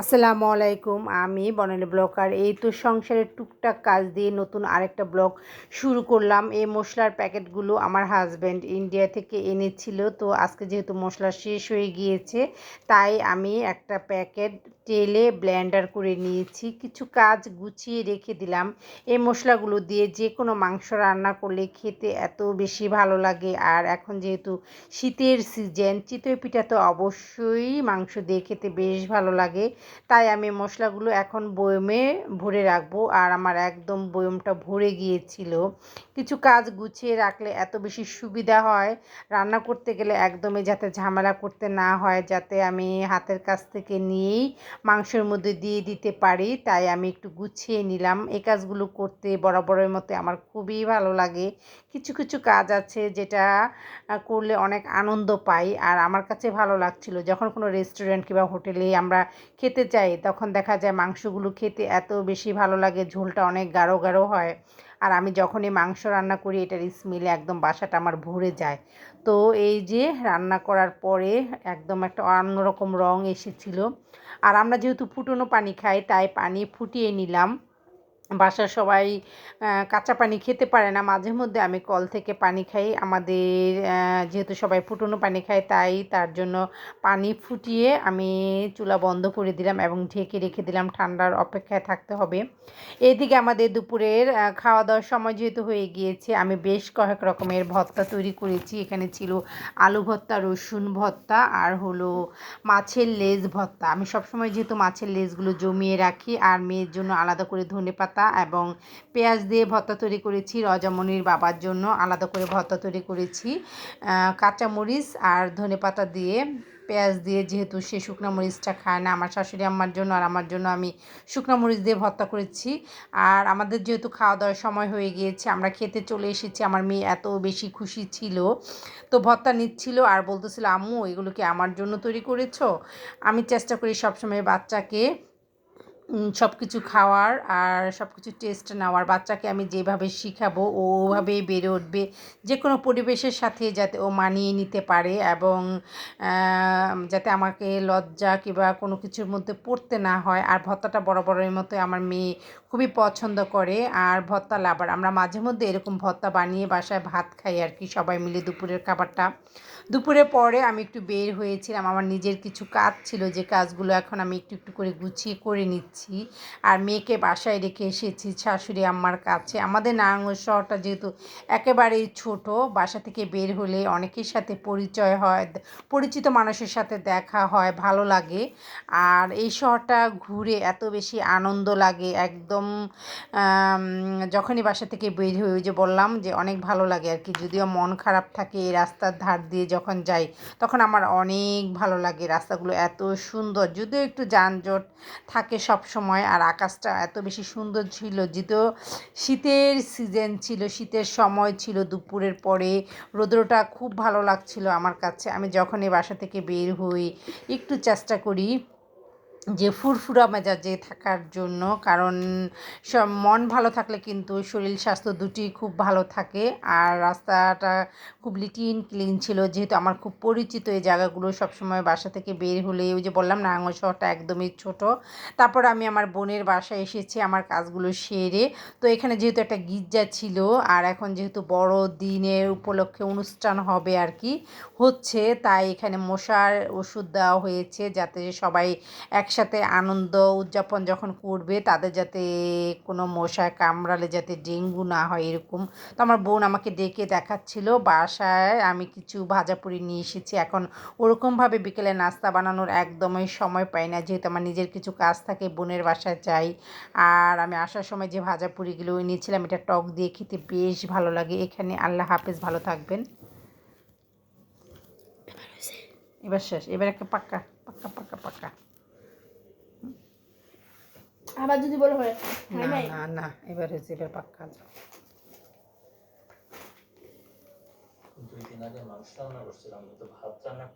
আসসালামু আলাইকুম, আমি বনানী ব্লকার। এই তো সংসারের টুকটাক কাজ দিয়ে নতুন আরেকটা ব্লগ শুরু করলাম। এই মশলার প্যাকেটগুলো আমার হাজব্যান্ড ইন্ডিয়া থেকে এনেছিল। তো আজকে যেহেতু মশলা শেষ হয়ে গিয়েছে, তাই আমি একটা প্যাকেট তেলে ব্লেন্ডার করে নিয়েছি। কিছু কাজ গুছিয়ে রেখে দিলাম। এই মশলাগুলো দিয়ে যে কোনো মাংস রান্না করলে খেতে এত বেশি ভালো লাগে। আর এখন যেহেতু শীতের সিজন, চিতই পিঠা তো অবশ্যই মাংস দিয়ে খেতে বেশ ভালো লাগে। তাই আমি মশলাগুলো এখন বয়মে ভরে রাখব। আর আমার একদম বয়মটা ভরে গিয়েছিল। কিছু কাজ গুছিয়ে রাখলে এত বেশি সুবিধা হয়। রান্না করতে গেলে একদমই যাতে ঝামেলা করতে না হয়, যাতে আমি হাতের কাছ থেকে নিয়েই মাংসের মধ্যে দিয়ে দিতে পারি, তাই আমি একটু গুছিয়ে নিলাম। এই কাজগুলো করতে বরাবরের মতো আমার খুবই ভালো লাগে। কিছু কিছু কাজ আছে যেটা করলে অনেক আনন্দ পাই। আর আমার কাছে ভালো লাগছিল যখন কোনো রেস্টুরেন্ট কিংবা হোটেলে আমরা খেতে চাই তখন দেখা যায় মাংসগুলো খেতে এত বেশি ভালো লাগে, ঝোলটা অনেক গাঢ় গাঢ় হয়। আর আমি যখনই মাংস রান্না করি, এটার স্মেলে একদম বাসাটা আমার ভরে যায়। তো এই যে রান্না করার পরে একদম একটা অন্যরকম রং এসেছিল। আর আমরা যেহেতু ফুটনো পানি খাই, তাই পানি ফুটিয়ে নিলাম। বাসার সবাই কাঁচা পানি খেতে পারে না। মাঝে মধ্যে আমি কল থেকে পানি খাই। আমাদের যেহেতু সবাই ফুটনো পানি খায়, তাই তার জন্য পানি ফুটিয়ে আমি চুলা বন্ধ করে দিলাম এবং ঢেকে রেখে দিলাম। ঠান্ডার অপেক্ষায় থাকতে হবে। এইদিকে আমাদের দুপুরের খাওয়া দাওয়ার সময় যেহেতু হয়ে গিয়েছে, আমি বেশ কয়েক রকমের ভর্তা তৈরি করেছি। এখানে ছিল আলু ভর্তা, রসুন ভর্তা আর হলো মাছের লেজ ভর্তা। আমি সবসময় যেহেতু মাছের লেজগুলো জমিয়ে রাখি, আর মেয়ের জন্য আলাদা করে ধনে পাতা এবং পেঁয়াজ দিয়ে ভর্তা তৈরি করেছি। রজামণির বাবার জন্য আলাদা করে ভর্তা তৈরি করেছি। কাঁচামরিচ আর ধনে পাতা দিয়ে পেঁয়াজ দিয়ে যেহেতু সে শুকনো মরিচটা খায় না, আমার শাশুড়ি আম্মার জন্য আর আমার জন্য আমি শুকনো মরিচ দিয়ে ভর্তা করেছি। আর আমাদের যেহেতু খাওয়া দাওয়ার সময় হয়ে গিয়েছে, আমরা খেতে চলে এসেছি। আমার মেয়ে এত বেশি খুশি ছিল। তো ভর্তা নিচ্ছিল আর বলতেছিল, আম্মু, এগুলো কি আমার জন্য তৈরি করেছ? আমি চেষ্টা করি সবসময় বাচ্চাকে সব কিছু খাওয়ার আর সব কিছু টেস্ট নেওয়ার। বাচ্চাকে আমি যেভাবে শিখাবো, ও ওভাবেই বেড়ে উঠবে যে কোনো পরিবেশের সাথে যাতে ও মানিয়ে নিতে পারে এবং যাতে আমাকে লজ্জা কিংবা কোনো কিছুর মধ্যে পড়তে না হয়। আর ভত্তাটা বড় বড়ের মতো আমার মেয়ে খুবই পছন্দ করে আর ভর্তা লাভার। আমরা মাঝে মধ্যে এরকম ভর্তা বানিয়ে বাসায় ভাত খাই আর কি, সবাই মিলে দুপুরের খাবারটা। দুপুরে পরে আমি একটু বের হয়েছিলাম, আমার নিজের কিছু কাজ ছিল, যে কাজগুলো এখন আমি একটু একটু করে গুছিয়ে করে নিচ্ছি। আর মেয়েকে বাসায় রেখে এসেছি, শাশুড়ি আম্মার কাছে। আমাদের নারায়ণগঞ্জ শহরটা যেহেতু একেবারেই ছোট, বাসা থেকে বের হলে অনেকের সাথে পরিচয় হয়, পরিচিত মানুষের সাথে দেখা হয়, ভালো লাগে। আর এই শহরটা ঘুরে এত বেশি আনন্দ লাগে, একদম যখনই বাসা থেকে বের হয়ে যে বললাম যে অনেক ভালো লাগে আর কি। যদিও মন খারাপ থাকে এই রাস্তার ধার দিয়ে যখন যাই, তখন আমার অনেক ভালো লাগে রাস্তাগুলো এত সুন্দর। যদিও একটু যানজট থাকে সব সময় আর আকাশটা এত বেশি সুন্দর ছিল, যদিও শীতের সিজন ছিল, শীতের সময় ছিল দুপুরের পরে, রৌদ্রটা খুব ভালো লাগছিল আমার কাছে। আমি যখনই বাসা থেকে বের হই, একটু চেষ্টা করি যে ফুরফুরা মেজাজে থাকার জন্য, কারণ সব মন ভালো থাকলে কিন্তু শরীর স্বাস্থ্য দুটি খুব ভালো থাকে। আর রাস্তাটা খুব লিটিন ক্লিন ছিল, যেহেতু আমার খুব পরিচিত এই জায়গাগুলো সবসময় বাসা থেকে বের হলে ওই যে বললাম নারায়ণগঞ্জ শহরটা একদমই ছোট। তারপর আমি আমার বোনের বাসায় এসেছি, আমার কাজগুলো সেরে। তো এখানে যেহেতু একটা গির্জা ছিল, আর এখন যেহেতু বড় দিনের উপলক্ষে অনুষ্ঠান হবে আর কি, হচ্ছে, তাই এখানে মশার ওষুধ দেওয়া হয়েছে, যাতে সবাই এক একসাথে আনন্দ উদযাপন যখন করবে তাদের যাতে কোনো মশায় কামড়ালে যাতে ডেঙ্গু না হয় এরকম। তো আমার বোন আমাকে ডেকে দেখাচ্ছিল বাসায় আমি কিছু ভাজাপুরি নিয়ে এসেছি। এখন ওরকমভাবে বিকেলে নাস্তা বানানোর একদমই সময় পাই না যেহেতু আমার নিজের কিছু কাজ থাকে বোনের বাসায় যাই। আর আমি আসার সময় যে ভাজাপুরিগুলো নিয়েছিলাম এটা টক দিয়ে খেতে বেশ ভালো লাগে। এখানে আল্লাহ হাফেজ ভালো থাকবেন। এবার শেষ এবার একটা পাক্কা পাক্কা পাক্কা পাক্কা। আবার যদি বলো হয় না না না এবার এবার পাক্কা যাও দুই দিন আগে মাংস রান্না করছিলাম তো ভাত রান্না